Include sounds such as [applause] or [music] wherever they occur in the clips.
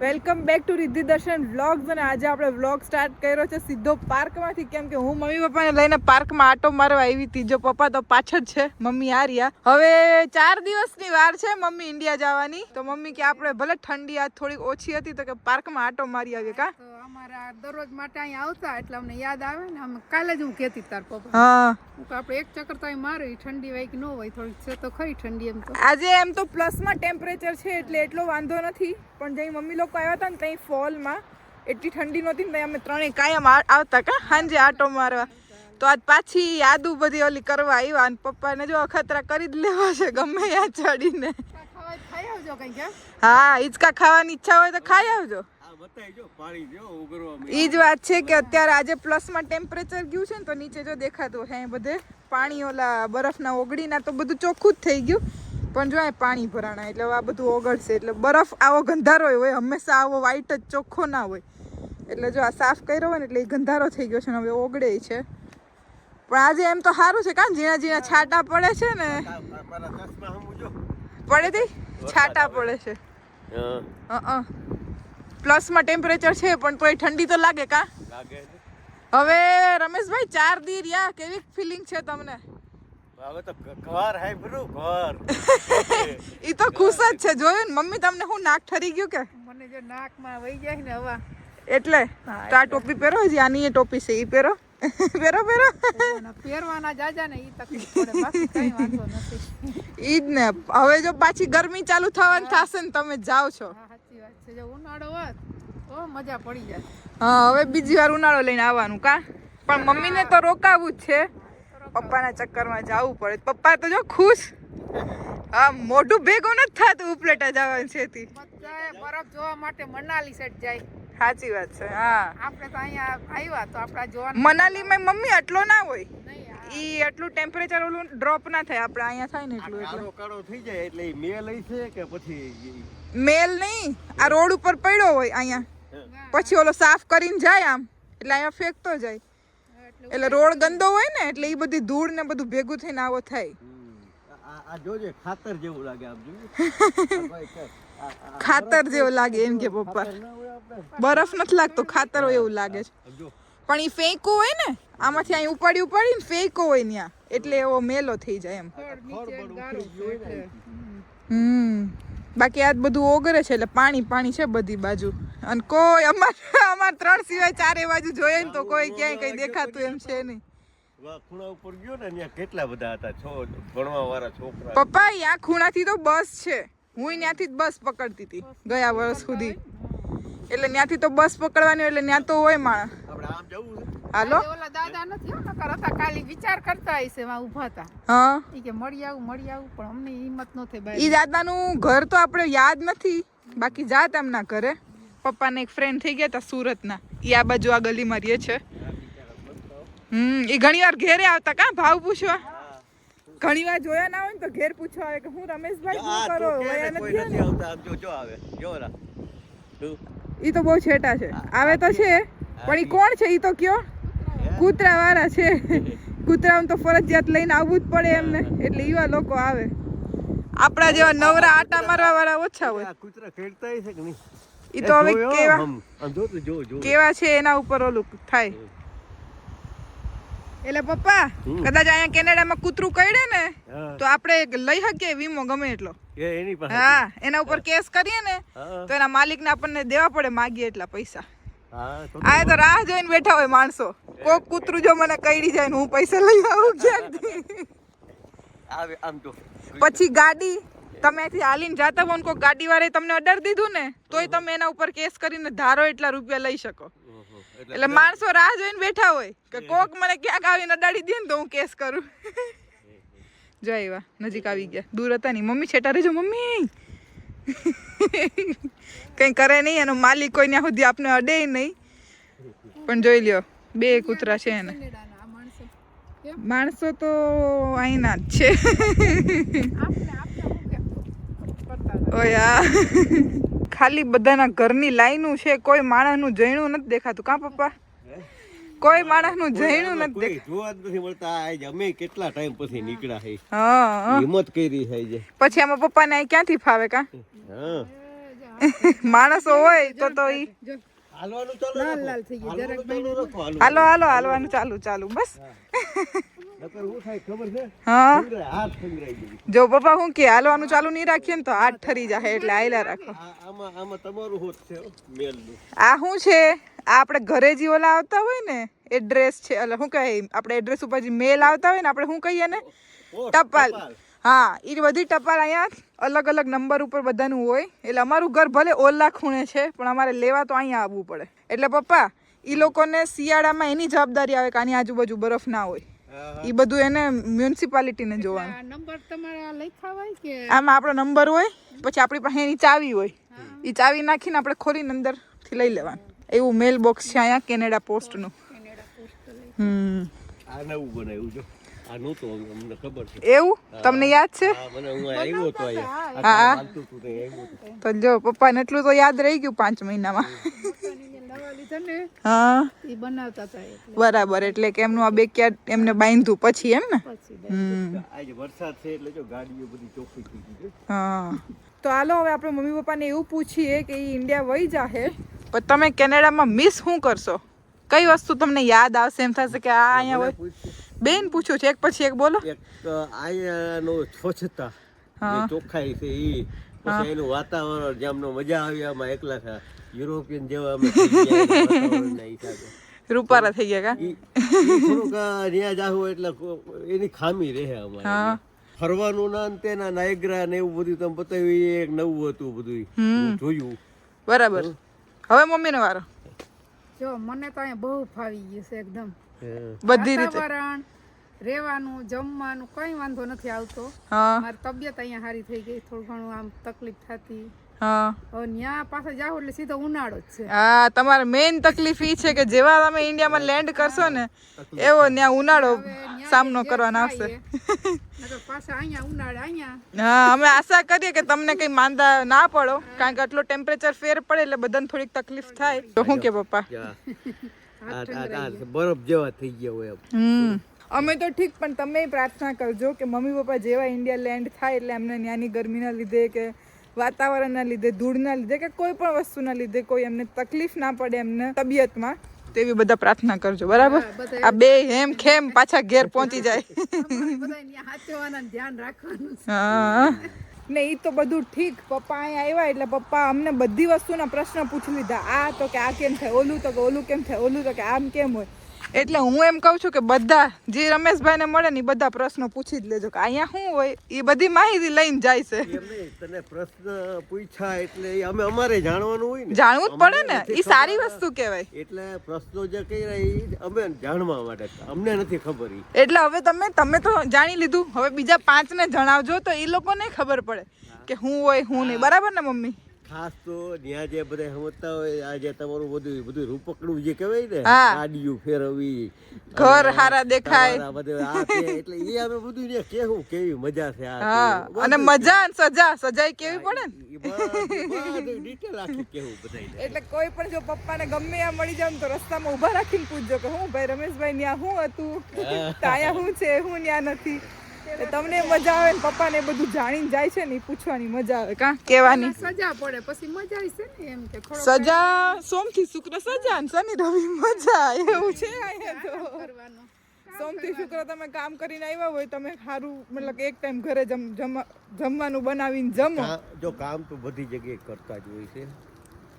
Welcome back to Riddhi દર્શન vlogs અને આજે આપણે વ્લોગ સ્ટાર્ટ કર્યો છે સીધો પાર્કમાંથી, કેમ કે હું મમ્મી પપ્પાને લઈને પાર્કમાં આટો મારવા આવી હતી. જો પપ્પા તો પાછળ છે, મમ્મી આ રહ્યા. હવે ચાર દિવસની વાર છે મમ્મી ઇન્ડિયા જવાની. તો મમ્મી કે આપણે ભલે ઠંડી આ થોડીક ઓછી હતી તો કે પાર્કમાં આટો મારી આવીએ કા? અમારા દરરોજ માટે અહીંયા આવતા એટલે અમને યાદ આવે ને અમે કાલે જ હું કહેતી તાર પપ્પા હા. આપણે એક ચક્કર તો અહીં મારી ઠંડી વાય કે ન હોય થોડીક છે તો ખરી ઠંડી એમ તો. આજે એમ તો પ્લસમાં ટેમ્પરેચર છે એટલે એટલો વાંધો નથી પણ જઈ મમ્મી લોકો આવ્યા હતા ને ત્યાં ફોલમાં એટલી ઠંડી નહોતી ને અમે ત્રણેય કાયમ આવતા કા? સાંજે આટો મારવા. તો આજ પાછી યાદુ બધી ઓલી કરવા આવ્યા અને પપ્પાને જો અખતરા કરી જ લેવા છે ગમે ત્યાં ચડીને. હા હિંચકા ખાવાની ઈચ્છા હોય તો ખાઈ આવજો. ઈ જ વાત છે કે અત્યારે આજે પ્લસમાં ટેમ્પરેચર ગયું છે ને તો નીચે જો દેખાતું હે બધે. પાણી ઓલા બરફના ઓગળીના તો બધું ચોખ્ખું જ થઈ ગયું. પણ જો એ પાણી ભરાણા એટલે આ બધું ઓગળશે. એટલે બરફ આવો ગંધારો હોય હંમેશા આવો વ્હાઈટ જ ચોખ્ખો ના હોય. એટલે જો આ સાફ કર્યો હોય ને એટલે એ ગંધારો થઈ ગયો છે ને હવે ઓગળે છે. પણ આજે એમ તો સારું છે કારણ ઝીણા ઝીણા છાંટા પડે છે ને? પડે તી? છાંટા પડે છે. પ્લસમાં ટેમ્પરેચર છે પણ તોય ઠંડી તો લાગે કા? હવે રમેશભાઈ ચાર દી રહ્યા. કેવી ફિલિંગ છે તમને? હવે તો ઘર હાય ભરું ઘર. [laughs] ઈ તો ખુશ જ છે. જોયું ને મમ્મી તમને હું નાક ઠરી ગયું કે? મને જો નાકમાં વહી જાય ને હવા. એટલે? તો આ ટોપી પહેરો હજી આની એ ટોપી છે. એ [laughs] પહેરો. પહેરો પહેરો. પહેરવાના જાજા ને એ તકલીફ પડે. બાકી કઈ વાંધો નથી. ઈ જ ને. હવે જો પાછી ગરમી ચાલુ થવાની થશે ને તમે જાઓ છો. છે. જો ઉનાળો હોત તો મજા પડી જાય. હા હવે બીજી વાર ઉનાળો લઈને આવવાનું કા? પણ મમ્મીને તો રોકાવું જ છે. પપ્પાના ચક્કરમાં જવું પડે. પપ્પા તો જો ખુશ. હા મોઢું ભેગું નથી થતું ઉપલેટા જવાનું છે તી બરફ જોવા માટે મનાલી સેટ જાય. સાચી વાત છે હા. આપણે તો અહીંયા આવ્યા તો આપણા જોવા જોવાનું મનાલીમાં મમ્મી આટલો ના હોય. ઈ એટલું ટેમ્પરેચર ઓલું ડ્રોપ ના થાય. આપણે અહીંયા થાય ને એટલું એટલે. કાળો કાળો થઈ જાય એટલે મે લઈ છે કે પછી મેલ નહીં આ રોડ ઉપર પડ્યો હોય અહીંયા. પછી ઓલો સાફ કરીને જાય આમ એટલે અહીંયા ફેંકતો જાય. એટલે રોડ ગંદો હોય ને એટલે એ બધી ધૂળ ને બધું ભેગું થઈને આવો થાય. આ આ જોજે ખાતર જેવું લાગે ખાતર જેવો એમ કે પપ્પા. બરફ નથી લાગતો ખાતર હોય એવું લાગે છે. પણ એ ફેંકું હોય ને આમાંથી અહીં ઉપાડી ઉપાડીને ફેંકો હોય ત્યાં એટલે એવો મેલો થઈ જાય એમ. હમ. બાકી આજ બધું ઓગરે છે એટલે પાણી પાણી છે બધી બાજુ. અને કોઈ અમાર અમાર ત્રણ સિવાય ચારે બાજુ જોઈએ ને તો કોઈ ક્યાંય કઈ દેખાતું એમ છે નહીં. ખૂણા ઉપર ગયો ને ત્યાં કેટલા બધા હતા? છો ભણવા વાળા છોકરા પપ્પા આ ખૂણાથી તો બસ છે. હું ત્યાંથી જ બસ પકડતી હતી ગયા વર્ષ સુધી. એટલે ત્યાંથી તો બસ પકડવાની હોય એટલે ત્યાં તો હોય માણસ. હાલો? ઓલા દાદા નથી નકર હતા કાલે વિચાર કરતા હશે એમાં ઊભા હતા. હા. ઈ કે મળી આવું મળી આવું પણ અમને હિંમત ન થઈ ઈ બાય દાદાનું ઘર તો આપણે યાદ નથી. બાકી જાત એમના ઘરે. પપ્પાને એક ફ્રેન્ડ થઈ ગયા હતા સુરતના. ઈ આ બાજુ આ ગલીમાં રહે છે. હમ ઈ ઘણી વાર ઘેરે આવતા કા? ભાવ પૂછવા? ઘણી વાર જોયા ના હોય ને તો ઘેર પૂછવા આવે કે હું રમેશભાઈ શું કરો? એ વયા નથી નથી આવતા જો જો આવે. જો ઓલા. ઈ તો બહુ છેટા છે. આવે તો છે. પણ ઈ કોણ છે? ઈ તો કયો? કૂતરા વાળા છે. કૂતરા તો ફરજિયાત લઈને આવવું જ પડે એમને. એટલે એવા લોકો આવે. આપણા જેવા નવરા આટા મારવા વાળા ઓછા હોય. કૂતરા ખેડતા છે કે નહીં? એ તો હવે કેવા કેવા છે એના ઉપર ઓલું થાય. એટલે પપ્પા. કદાચ અહીંયા કેનેડામાં કૂતરું કરડે ને તો આપણે લઈ શકીએ વીમો ગમે એટલો. એ હા એના ઉપર કેસ કરીએ ને તો એના માલિકને આપણને દેવા પડે માગીએ એટલા પૈસા. આ તો રાહ જોઈને બેઠા હોય માણસો. કોક કૂતરું જો મને કઈડી જાય ને હું પૈસા લઈ આવું ક્યાંકથી પછી ગાડી તમે અહીંથી હાલીને જાતા હોય કોઈ ગાડી વાળે તમને અડર દીધું ને તોય તમે એના ઉપર કેસ કરીને ધારો એટલા રૂપિયા લઈ શકો. એટલે માણસો રાહ જોઈને બેઠા હોય કે કોક મને ક્યાંક આવીને અડાડી દે ને તો હું કેસ કરું. જો આવ્યા નજીક આવી ગયા. દૂર હતા નહીં. મમ્મી છેટા રેજો મમ્મી. કંઈ કરે નહીં, એનો માલિક કોઈ ત્યાં સુધી આપને અડે નહીં. પણ જોઈ લ્યો, બે કૂતરા છે એને. માણસો તો અહીંના જ છે. ઓયા ખાલી બધાના ઘરની લાઈનું છે, કોઈ માણસનું જૈણું નથી દેખાતું. કા, પપ્પા? કોઈ માણસનું જૈણું નથી જોવા જ નથી મળતા. આજ અમે કેટલા ટાઈમ પછી નીકળ્યા છે હા હિંમત કરી છે જે. પછી આમાં પપ્પાને ક્યાંથી ફાવે કા? હા. માણસો હોય તો તો ઈ જો ચાલુ લાલ રાખો. લાલ થઈ ગયું. જરાક હાલવાનું ચાલુ હાલો. હાલો હાલવાનું ચાલુ ચાલુ બસ. નકર હું થાય ખબર છે? હા. ખંગરાય, હાથ ખંગરાઈ જાય. જો પપ્પા હું કે હાલવાનું ચાલુ નહીં રાખીએ ને તો હાથ ઠરી જાય એટલે આયલા રાખો. આમાં આમાં તમારું હોત છે આ શું છે? આ આપણે ઘરે જે ઓલા આવતા હોય ને એડ્રેસ છે એટલે શું કહે આપણે એડ્રેસ ઉપર જે મેલ આવતા હોય ને આપણે શું કહીએ ને ટપાલ. હા એ બધી ટપાલ અહીંયા અલગ અલગ નંબર ઉપર બધાનું હોય. એટલે અમારું ઘર ભલે ઓલા ખૂણે છે પણ અમારે લેવા તો અહીંયા આવવું પડે. એટલે પપ્પા એ લોકોને શિયાળામાં એની જવાબદારી આવે કે આની આજુબાજુ બરફ ના હોય. એ બધું એને મ્યુનિસિપાલિટીને જોવાનું. નંબર તમારા લખ્યા હોય કે? આમાં આપણો નંબર હોય પછી આપણી પાસે એની ચાવી હોય. એ ચાવી નાખીને આપણે ખોલીને અંદરથી લઈ લેવાનું. એવું મેલ બોક્સ છે અહીંયા કેનેડા પોસ્ટનું હમ. આ નવું બનાવ્યું છે. આ નહોતું અમને- અમને ખબર છે. એવું? તમને યાદ છે? હા મને હું આવ્યો તો ને જો પપ્પાને એટલું તો યાદ રહી ગયું પાંચ મહિનામાં. દવા લીધા ને હા. એ બનાવતા હતા એટલે બરાબર એટલે કે એમનું આ બે ક્યાં એમને બાંધ્યું પછી એમ ને? હમ. આજે વરસાદ છે એટલે જો ગાડીઓ બધી ચોખ્ખી થઈ ગઈ છે. હા. તો હાલો હવે આપણે મમ્મી પપ્પાને એવું પૂછીએ કે એ ઇન્ડિયા વહી જાહે. પણ તમે કેનેડામાં મિસ શું કરશો? કઈ વસ્તુ તમને યાદ આવશે? એમ થશે કે આ અહીંયા હોય. બેન પૂછ્યું છે. એક પછી એક બોલો. એક અહીંયાનો સ્વચ્છતા. ચોખ્ખાઈ છે એ પછી એનું વાતાવરણ જેમનો મજા આવી આમાં એકલા થયા યુરોપિયન જેવા અમે રૂપારા થઈ ગયા કા? થોડુંક ન્યા જાહું એટલે એની ખામી રહે અમારે. ફરવાનું ના ને તેના નાયગ્રા ને એવું બધું તમે બતાવ્યું એક નવું હતું બધું જોયું. બરાબર. હવે મમ્મીનો વારો. જો મને તો અહીંયા બહુ ફાવી ગયું છે એકદમ. બધી રીતે. રહેવાનું જમવાનું કઈ વાંધો નથી આવતો. હા. મારી તબિયત અહીંયા સારી થઈ ગઈ થોડું ઘણું આમ તકલીફ થતી. હા. હવે ન્યા પાસે જાવ એટલે સીધો ઉનાળો જ હા તમારે મેઇન તકલીફ ઈ છે કે જેવા તમે ઇન્ડિયામાં લેન્ડ કરશો ને એવો ત્યાં ઉનાળો સામનો કરવાનો આવશે. નકર પાછા અહીંયા ઉનાળે અહીંયા. હા અમે આશા કરીએ કે તમને કઈ માંદા ના પડો કારણ કે આટલો ટેમ્પરેચર ફેર પડે એટલે બધાને થોડીક તકલીફ થાય. તો શું કે પપ્પા? બરફ જેવા થઈ ગયા હોય હમ. અમે તો ઠીક પણ તમે પ્રાર્થના કરજો કે મમ્મી પપ્પા જેવા ઇન્ડિયા લેન્ડ થાય એટલે એમને ત્યાંની ગરમીના લીધે કે વાતાવરણના લીધે ધૂળના લીધે કે કોઈ પણ વસ્તુના લીધે કોઈ એમને તકલીફ ના પડે એમને તબિયતમાં તેવી બધા પ્રાર્થના કરજો બરાબર? આ બે હેમ ખેમ પાછા ઘેર પહોંચી જાય. હા ને એ તો બધું ઠીક પપ્પા અહીંયા આવ્યા એટલે પપ્પા અમને બધી વસ્તુના પ્રશ્ન પૂછી લીધા. આ તો કે આ કેમ થાય ઓલું તો કે ઓલું કેમ થાય ઓલું તો કે આમ કેમ હોય. એટલે હું એમ કહું છું કે બધા જે રમેશભાઈને મળે ને એ બધા પ્રશ્નો પૂછી જ લેજો કે અહીંયા શું હોય? એ બધી માહિતી લઈને જાય છે. તને પ્રશ્ન પૂછ્યા એટલે અમે અમારે જાણવાનું હોય ને. જાણવું જ પડે ને. એ સારી વસ્તુ કહેવાય. એટલે પ્રશ્નો જે કહી ઈ અમે જાણવા માટે અમને નથી ખબર એટલે હવે તમે તમે તો જાણી લીધું. હવે બીજા પાંચને જણાવજો તો એ લોકોને ખબર પડે કે હું હોય હું નહીં. બરાબર ને મમ્મી? ખાસ તો ત્યાં જે બધા સમજતા હોય આ જે તમારું બધું બધું રૂપકડું જે કહેવાય ને હા. ગાડીયું ફેરવવી ઘર અને હારા દેખાય. આ એટલે એ અમે બધું ને કેવું કેવી મજા છે આ અને મજા સજા સજાઈ કેવી પડે ને. એટલે કોઈ પણ જો પપ્પાને ગમે ત્યાં મળી જાય તો રસ્તામાં ઊભા રાખીને પૂછજો કે હું ભાઈ રમેશભાઈ ત્યાં શું હતું ત્યાં શું છે હું ત્યાં નથી તમને મજા આવે ને પપ્પા ને બધું જાણીને જાય છે ને પૂછવાની મજા આવે. કા? કેવાની સજા પડે પછી મજા આવી છે ને એમ કે સજા? સોમથી શુક્ર સજા ને શનિ રવિ મજા એવું છે અહીંયા તો? સોમથી શુક્ર તમે કામ કરીને આવ્યા હોય તમે સારું મતલબ એક ટાઈમ ઘરે જમ જમવાનું બનાવીને જમો. જો કામ તો બધી જગ્યાએ કરતા જ હોય છે.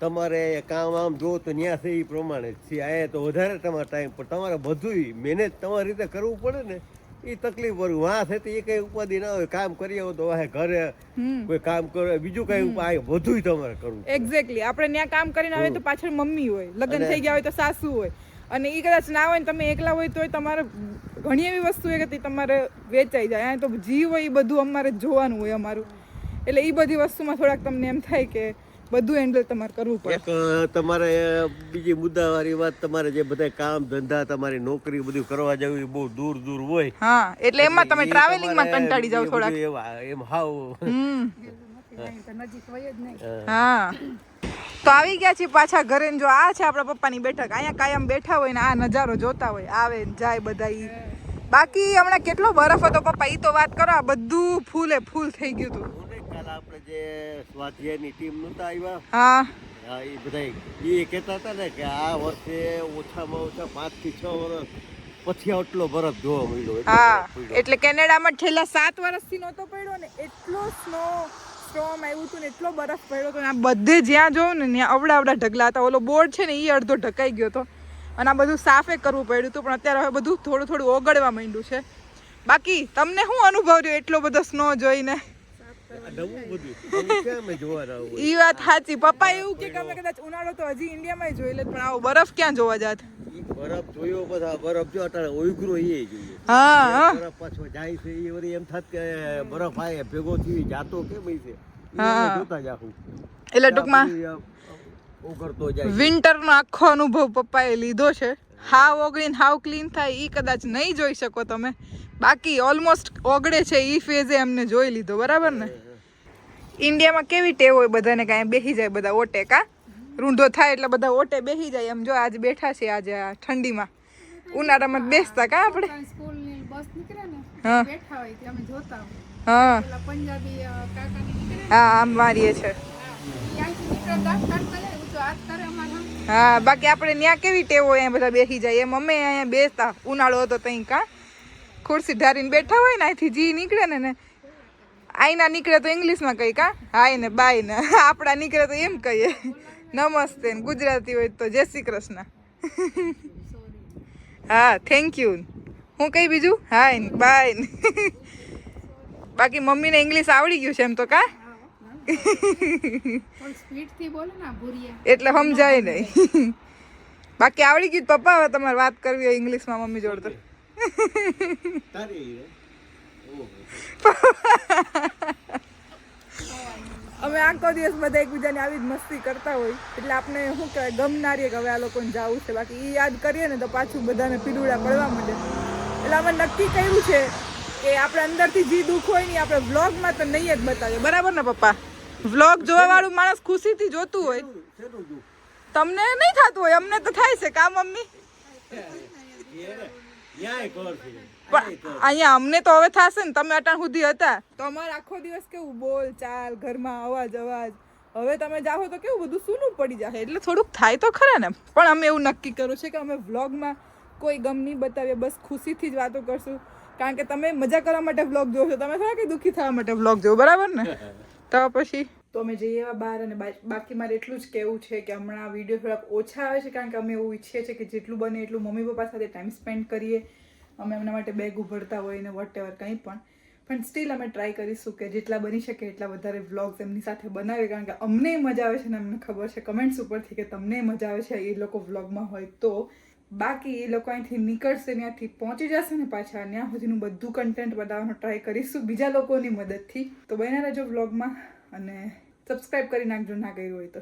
તમારે કામ આમ જો તો ન્યા છે એ પ્રમાણે છે. આ તો વધારે તમારે ટાઈમ પણ તમારે બધું મેનેજ તમારી રીતે કરવું પડે ને એ તકલીફ પડે વાં છે એ કઈ ઉપાધિ ના હોય. કામ કરીએ તો વાહે ઘરે કોઈ કામ કરે બીજું કઈ ઉપાય બધુંય તમારે કરવું એક્ઝેક્ટલી આપણે ત્યાં કામ કરીને આવે તો પાછળ મમ્મી હોય લગ્ન થઈ ગયા હોય તો સાસુ હોય. અને એ કદાચ ના હોય ને તમે એકલા હોય તોય તમારે ઘણી એવી વસ્તુ હોય કે તમારે વેચાઈ જાય. અહીંયા તો જીવ હોય એ બધું અમારે જોવાનું હોય અમારું. એટલે એ બધી વસ્તુમાં થોડાક તમને એમ થાય કે બધું હેન્ડલ તમારે કરવું પડે. એક તમારે બીજી મુદ્દાવાળી વાત તમારે જે બધા કામ ધંધા તમારી નોકરી બધું કરવા જવું બહુ દૂર દૂર હોય. હા એટલે એમાં તમે ટ્રાવેલિંગમાં કંટાળી જાવ એ થોડાક. એમ હાવ. નજીક હોય જ નહીં હા. તો આવી ગયા છીએ પાછા ઘરે જો આ છે આપણા પપ્પાની બેઠક. અહીંયા કાયમ બેઠા હોય ને આ નજારો જોતા હોય. આવે ને જાય બધા ઈ. બાકી હમણાં કેટલો બરફ હતો પપ્પા ઈ તો વાત કરો આ બધું ફૂલે ફૂલ થઈ ગયું હતું. કાલ આપણે જે સ્વાધ્યાયની ટીમ નતા આવ્યા હા. હા એ બધા એ કહેતા હતા ને કે આ વર્ષે ઓછામાં ઓછા પાંચથી છ વર્ષ પછી આટલો બરફ જોવા મળ્યો. હા એટલે કેનેડામાં છેલ્લા સાત વર્ષથી નહોતો પડ્યો ને એટલો સ્નો સ્ટોમ આવ્યું હતું ને એટલો બરફ પડ્યો હતો ને આ બધે જ્યાં જોઉં ને ત્યાં અવડા અવડા ઢગલા હતા. ઓલો બોર્ડ છે ને એ અડધો ઢકાઈ ગયો હતો. અને આ બધું સાફે કરવું પડ્યું હતું પણ અત્યારે હવે બધું થોડું થોડું ઓગળવા માંડ્યું છે. બાકી તમને શું અનુભવ રહ્યો એટલો બધો સ્નો જોઈને? ઈ વાત સાચી. પપ્પા એવું કે અમે કદાચ ઉનાળો તો હજી ઇન્ડિયામાં જોઈ લે પણ આવો બરફ ક્યાં જોવા જાત? બરફ જોયો બધા બરફ જો અટાણે ઓઈગરો એ જોઈએ. હા હા. બરફ પાછો જાય છે એ વળી એમ થાત કે બરફ આય ભેગો થઈ જાતો કેમ ઈ હા. જોતા જાહું એટલે ટૂંકમાં ઓગળતો જાય વિન્ટરનો આખો અનુભવ પપ્પાએ લીધો છે. હાવ ઓગળીને હાવ ક્લીન થાય એ કદાચ નહીં જોઈ શકો તમે. બાકી ઓલમોસ્ટ ઓગળે છે એ ફેઝે અમને જોઈ લીધો બરાબર ને? ઇન્ડિયામાં કેવી ટેવ હોય બધાને કાંઈ બેસી જાય બધા ઓટે કા? રૂંઢો થાય એટલે બધા ઓટે બેસી જાય. એમ જો આજે બેઠા છે આજે ઠંડીમાં. ઉનાળામાં બેસતા કા આપણે? હા. હા. આમ મારીએ છે. હા, બાકી આપણે ત્યાં કેવી ટેવ હોય બધા બેસી જાય. એમ અમે અહીંયા બેસતા ઉનાળો હતો તઈ કા? ખુરશી ધારીને બેઠા હોય ને અહીંથી જી નીકળે ને ને આઈના નીકળે તો ઇંગ્લિશમાં કહી કા? હાય ને બાય ને. [laughs] આપણા નીકળે તો એમ કહીએ. નમસ્તે ને. ગુજરાતી હોય તો જય શ્રી કૃષ્ણ. [laughs] હા થેન્ક યુ હું કઈ બીજું? હાય ને બાય ને. [laughs] બાકી મમ્મીને ઇંગ્લિશ આવડી ગયું છે એમ તો કા? એટલે સમજાય નહીં. બાકી આવડી ગયું પપ્પા હવે તમારે વાત કરવી હોય ઇંગ્લિશમાં મમ્મી જોડે તો. અમે આખો દિવસ બધા એકબીજાને આવી જ મસ્તી કરતા હોય એટલે આપણે શું કહેવાય ગમનારીએ કે હવે આ લોકોને જવું છે બાકી એ યાદ કરીએ ને તો પાછું બધાને પીલુડા પડવા માંડે એટલે અમે નક્કી કર્યું છે કે આપણે અંદરથી જે દુઃખ હોય ને આપણે વ્લોગમાં તો નહીં જ બતાવીએ બરાબર ને પપ્પા વ્લોગ જોવા વાળું માણસ ખુશીથી જોતું હોય તમને નહીં થતું હોય અમને તો થાય છે કા મમ્મી. પણ અહીંયા અમને તો હવે થશે ને તમે અટાણ સુધી હતા. તો અમારે આખો દિવસ કેવું? બોલ ચાલ ઘરમાં અવાજ અવાજ. હવે તમે જાઓ તો કેવું બધું સૂનું પડી જાય એટલે થોડુંક થાય તો ખરા ને. પણ અમે એવું નક્કી કર્યું છે કે અમે વ્લોગમાં કોઈ ગમ નહીં બતાવીએ બસ ખુશીથી જ વાતો કરશું. કારણ કે તમે મજા કરવા માટે વ્લોગ જોવો છો. તમે થોડા કે દુઃખી થવા માટે વ્લોગ જોવો બરાબર ને? [laughs] તો પછી? તો અમે જઈએ એવા બહાર અને બાકી મારે એટલું જ કહેવું છે કે હમણાં વીડિયો થોડાક ઓછા આવે છે કારણ કે અમે એવું ઈચ્છીએ છીએ કે જેટલું બને એટલું મમ્મી પપ્પા સાથે ટાઈમ સ્પેન્ડ કરીએ. અમે એમના માટે બેગ ઉભરતા હોય ને વોટ એવર કંઈ પણ. પણ સ્ટીલ અમે ટ્રાય કરીશું કે જેટલા બની શકે એટલા વધારે વ્લોગ્સ એમની સાથે બનાવીએ. કારણ કે અમને મજા આવે છે ને અમને ખબર છે કમેન્ટ્સ ઉપરથી કે તમને મજા આવે છે એ લોકો વ્લોગમાં હોય તો. બાકી એ લોકો અહીંથી નીકળશે ત્યાંથી પહોંચી જશે ને પાછા. ત્યાં સુધીનું બધું કન્ટેન્ટ બનાવવાનો ટ્રાય કરીશું બીજા લોકોની મદદથી. તો બન્યા રહેજો વ્લોગમાં અને સબસ્ક્રાઈબ કરી નાખજો, ના કર્યું હોય તો.